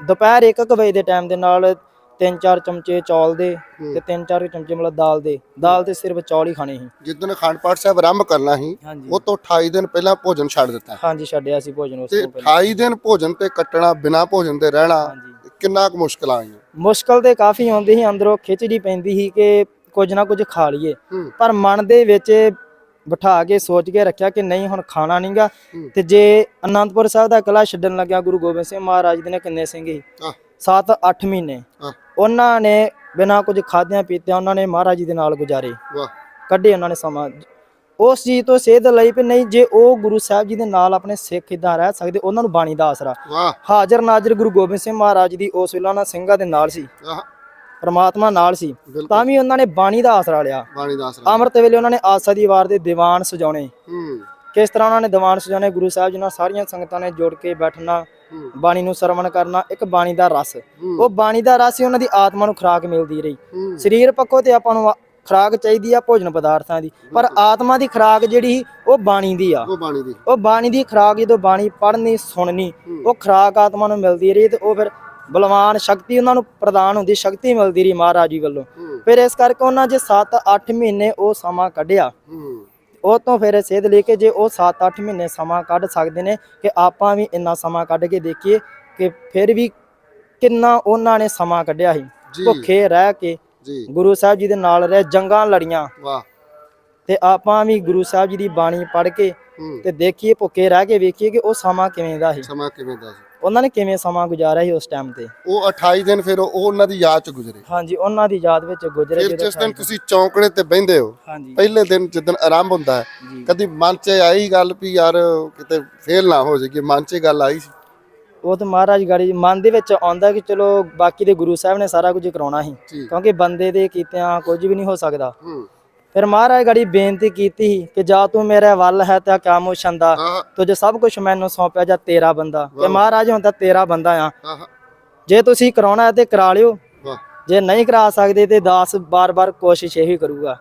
ਦੁਪਹਿਰ 1:00 ਵਜੇ ਦੇ ਟਾਈਮ ਦੇ ਨਾਲ ਤਿੰਨ ਚਾਰ ਚਮਚੇ ਚੌਲ ਦੇ। ਤੇ ਤਿੰਨ ਚਾਰ ਚਮਚੇ ਮਤਲਬ ਦਾਲ ਦੇ ਦਾਲ ਤੇ ਸਿਰਫ ਚੌਲ ਹੀ ਖਾਣੇ ਸੀ। ਜਿੱਦਣ ਅਖੰਡ ਪਾਠ ਸਾਹਿਬ ਆਰੰਭ ਕਰਨਾ ਸੀ ਉਹ ਤੋਂ 28 ਦਿਨ ਪਹਿਲਾਂ ਭੋਜਨ ਛੱਡ ਦਿੱਤਾ। ਹਾਂਜੀ ਛੱਡਿਆ ਸੀ ਭੋਜਨ ਉਸ ਤੇ ਤੋਂ ਪਹਿਲਾਂ। 28 ਦਿਨ ਭੋਜਨ ਤੇ ਕੱਟਣਾ ਬਿਨਾ ਭੋਜਨ ਦੇ ਰਹਿਣਾ ਕਿੰਨਾ ਕੁ ਮੁਸ਼ਕਲ ਆਈਆਂ? ਮੁਸ਼ਕਲ ਤੇ ਕਾਫੀ ਆਉਂਦੀ ਸੀ ਅੰਦਰੋਂ ਖਿਚੜੀ ਪੈਂਦੀ ਸੀ ਕਿ ਕੁਝ ਨਾ ਕੁਝ ਖਾ ਲਈਏ। ਹੂੰ। ਪਰ ਮਨ ਦੇ ਵਿੱਚ ਬਿਠਾ ਕੇ ਸੋਚ ਕੇ ਰੱਖਿਆ ਕਿ ਨਹੀਂ ਹੁਣ ਖਾਣਾ ਨਹੀਂਗਾ ਹੂੰ। ਤੇ ਜੇ ਅਨੰਦਪੁਰ ਸਾਹਿਬ ਦਾ ਕਿਲਾ ਛੱਡਣ ਲੱਗਿਆ ਗੁਰੂ ਗੋਬਿੰਦ ਸਿੰਘ ਮਹਾਰਾਜ ਜੀ ਨੇ ਕਿੰਨੇ ਸਿੰਘ ਆਹ। 7-8 ਮਹੀਨੇ। ਉਹਨਾਂ ਨੇ ਬਿਨਾਂ ਕੁਝ ਖਾਦਿਆਂ ਪੀਤਿਆਂ ਉਹਨਾਂ ਨੇ ਮਹਾਰਾਜ ਜੀ ਦੇ ਨਾਲ ਗੁਜ਼ਾਰੇ। ਵਾਹ। ਕੱਢੇ ਉਹਨਾਂ ਨੇ ਸਮਾਂ। ਉਸ ਚੀਜ਼ ਤੋਂ ਸੇਧ ਲਈ ਵੀ ਨਹੀਂ ਜੇ ਉਹ ਗੁਰੂ ਸਾਹਿਬ ਜੀ ਦੇ ਨਾਲ ਆਪਣੇ ਸਿੱਖ ਇਦਾਂ ਰਹਿ ਸਕਦੇ ਉਹਨਾਂ ਨੂੰ ਬਾਣੀ ਦਾ ਆਸਰਾ। ਵਾਹ। ਹਾਜ਼ਰ ਨਾਜ਼ਰ ਗੁਰੂ ਗੋਬਿੰਦ ਸਿੰਘ ਮਹਾਰਾਜ ਦੀ ਉਸ ਵੇਲੇ ਉਹਨਾਂ ਸਿੰਘਾਂ ਦੇ ਨਾਲ ਸੀ। ਪਰਮਾਤਮਾ ਨਾਲ ਸੀ ਤਾਂ ਵੀ ਉਹਨਾਂ ਨੇ ਬਾਣੀ ਦਾ ਆਸਰਾ ਲਿਆ। ਬਾਣੀ ਦਾ ਆਸਰਾ ਅੰਮ੍ਰਿਤ ਵੇਲੇ ਉਹਨਾਂ ਨੇ ਆਸਾ ਦੀ ਵਾਰ ਦੇ ਦੀਵਾਨ ਸਜਾਉਣੇ। ਹੂੰ। ਕਿਸ ਤਰ੍ਹਾਂ ਉਹਨਾਂ ਨੇ ਦੀਵਾਨ ਸਜਾਉਣੇ? ਗੁਰੂ ਸਾਹਿਬ ਜੀ ਨਾਲ ਸਾਰੀਆਂ ਸੰਗਤਾਂ ਨੇ ਜੁੜ ਕੇ ਬੈਠਣਾ ਬਾਣੀ ਨੂੰ ਸਰਵਣ ਕਰਨਾ ਇੱਕ ਬਾਣੀ ਦਾ ਰਸ। ਉਹ ਬਾਣੀ ਦਾ ਰਸ ਹੀ ਉਹਨਾਂ ਦੀ ਆਤਮਾ ਨੂੰ ਖੁਰਾਕ ਮਿਲਦੀ ਰਹੀ। ਸਰੀਰ ਪੱਖੋਂ ਤੇ ਆਪਾਂ ਨੂੰ ਖੁਰਾਕ ਚਾਹੀਦੀ ਆ ਭੋਜਨ ਪਦਾਰਥਾਂ ਦੀ। ਪਰ ਆਤਮਾ ਦੀ ਖੁਰਾਕ ਜਿਹੜੀ ਉਹ ਬਾਣੀ ਦੀ ਆ। ਉਹ ਬਾਣੀ ਦੀ। ਉਹ ਬਾਣੀ ਦੀ ਖੁਰਾਕ ਜਦੋਂ ਬਾਣੀ ਪੜ੍ਹਨੀ ਸੁਣਨੀ। ਉਹ ਖੁਰਾਕ ਆਤਮਾ ਨੂੰ ਮਿਲਦੀ ਰਹੀ ਤੇ ਉਹ ਫਿਰ ਬਲਵਾਨ ਸ਼ਕਤੀ ਉਹਨਾਂ ਨੂੰ ਪ੍ਰਦਾਨ ਹੁੰਦੀ ਸ਼ਕਤੀ ਮਿਲਦੀ ਰਹੀ ਮਹਾਰਾਜ ਜੀ ਵੱਲੋਂ। ਫਿਰ ਇਸ ਕਰਕੇ ਉਹਨਾਂ ਜੇ 7-8 ਮਹੀਨੇ ਉਹ ਸਮਾਂ ਕੱਢਿਆ। ਉਹ ਤੋਂ ਫਿਰ ਸੇਧ ਲੈ ਕੇ ਜੇ ਉਹ 7-8 ਮਹੀਨੇ ਸਮਾਂ ਕੱਢ ਸਕਦੇ ਨੇ ਕਿ ਆਪਾਂ ਵੀ ਇੰਨਾ ਸਮਾਂ ਕੱਢ ਕੇ ਦੇਖੀਏ ਕਿ ਫਿਰ ਵੀ ਕਿੰਨਾ ਉਹਨਾਂ ਨੇ ਸਮਾਂ ਕੱਢਿਆ ਸੀ। ਭੁੱਖੇ ਰਹਿ ਕੇ ਗੁਰੂ ਸਾਹਿਬ ਜੀ ਦੇ ਨਾਲ ਰਹਿ ਜੰਗਾਂ ਲੜੀਆਂ। ਵਾਹ। ਤੇ ਆਪਾਂ ਵੀ ਗੁਰੂ ਸਾਹਿਬ ਜੀ ਦੀ ਬਾਣੀ ਪੜ੍ਹ ਕੇ ਤੇ ਦੇਖੀਏ ਭੁੱਖੇ ਰਹਿ ਕੇ ਵੇਖੀਏ ਕਿ ਉਹ ਸਮਾਂ ਕਿਵੇਂ ਦਾ ਸੀ। ਸਮਾਂ ਕਿਵੇਂ ਦਾ ਸੀ। ਉਹਨਾਂ ਨੇ ਕਿਵੇਂ ਸਮਾਂ ਗੁਜ਼ਾਰਿਆ ਸੀ ਉਸ ਟਾਈਮ ਤੇ? ਉਹ 28 ਦਿਨ ਫਿਰ ਉਹ ਉਹਨਾਂ ਦੀ ਯਾਦ ਚ ਗੁਜ਼ਰੇ। ਹਾਂਜੀ ਉਹਨਾਂ ਦੀ ਯਾਦ ਵਿੱਚ ਗੁਜ਼ਰੇ ਫਿਰ ਜਿਸ ਦਿਨ ਤੁਸੀਂ ਚੌਂਕੜੇ ਤੇ ਬਹਿੰਦੇ ਹੋ ਪਹਿਲੇ ਦਿਨ ਜਿੱਦਣ ਆਰੰਭ ਹੁੰਦਾ ਹੈ ਕਦੀ ਮਨ 'ਚ ਆਈ ਗੱਲ ਵੀ ਯਾਰ ਕਿਤੇ ਫੇਲ ਨਾ ਹੋ ਜਾਏਗੀ ਮਨ 'ਚ ਗੱਲ ਆਈ ਸੀ? ਉਹ ਤਾਂ ਮਹਾਰਾਜ ਗਾੜੀ ਮਨ ਦੇ ਵਿੱਚ ਆਉਂਦਾ ਕਿ ਚਲੋ ਬਾਕੀ ਦੇ ਗੁਰੂ ਸਾਹਿਬ ਨੇ ਸਾਰਾ ਕੁਝ ਕਰਾਉਣਾ ਸੀ। ਕਿਉਂਕਿ ਬੰਦੇ ਦੇ ਕੀਤਿਆਂ ਕੁਝ ਵੀ ਨਹੀਂ ਹੋ ਸਕਦਾ। ਫਿਰ ਮਹਾਰਾਜ ਗਾੜੀ ਬੇਨਤੀ ਕੀਤੀ ਕਿ ਜਾ ਤੂੰ ਮੇਰੇ ਵੱਲ ਹੈ ਤਾਂ ਮੁਸ਼ੰਦਾ ਆਹ ਤੁਝ ਸਭ ਕੁਝ ਮੈਨੂੰ ਸੌਂਪਿਆ ਜਾ ਤੇਰਾ ਬੰਦਾ। ਕਿ ਮਹਾਰਾਜ ਹੁਣ ਤਾਂ ਤੇਰਾ ਬੰਦਾ ਆ। ਜੇ ਤੁਸੀਂ ਕਰਾਉਣਾ ਹੈ ਤੇ ਕਰਾ ਲਿਓ। ਜੇ ਨਹੀਂ ਕਰਾ ਸਕਦੇ ਤੇ ਦਾਸ ਬਾਰ-ਬਾਰ ਕੋਸ਼ਿਸ਼ ਇਹੀ ਕਰੂਗਾ।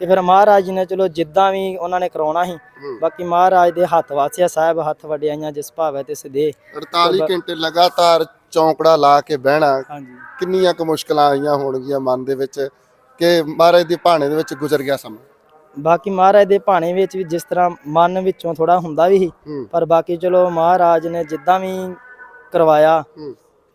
ਤੇ ਫਿਰ ਮਹਾਰਾਜ ਜੀ ਨੇ ਚਲੋ ਜਿੱਦਾਂ ਵੀ ਉਹਨਾਂ ਨੇ ਕਰਾਉਣਾ ਸੀ। ਬਾਕੀ ਮਹਾਰਾਜ ਦੇ ਹੱਥ ਵਾਸਿਆ ਸਾਹਿਬ ਹੱਥ ਵਡਿਆਈਆਂ ਜਿਸ ਭਾਵੇ ਤੇ ਸਦੇ 48 ਘੰਟੇ ਲਗਾਤਾਰ ਚੌਂਕੜਾ ਲਾ ਕੇ ਬਹਿਣਾ ਕਿੰਨੀਆਂ ਕੁ ਮੁਸ਼ਕਲਾਂ ਆਈਆਂ ਹੋਣਗੀਆਂ ਮਨ ਦੇ ਵਿੱਚ। ਕਿ ਮਹਾਰਾਜ ਦੀ ਭਾਣੇ ਦੇ ਵਿੱਚ ਗੁਜ਼ਰ ਗਿਆ ਸਮਾਂ? ਬਾਕੀ ਮਹਾਰਾਜ ਦੇ ਭਾਣੇ ਵਿੱਚ ਵੀ ਜਿਸ ਤਰ੍ਹਾਂ ਮਨ ਵਿੱਚੋਂ ਥੋੜਾ ਹੁੰਦਾ ਵੀ ਸੀ ਪਰ ਬਾਕੀ ਚਲੋ ਮਹਾਰਾਜ ਨੇ ਜਿੱਦਾਂ ਵੀ ਕਰਵਾਇਆ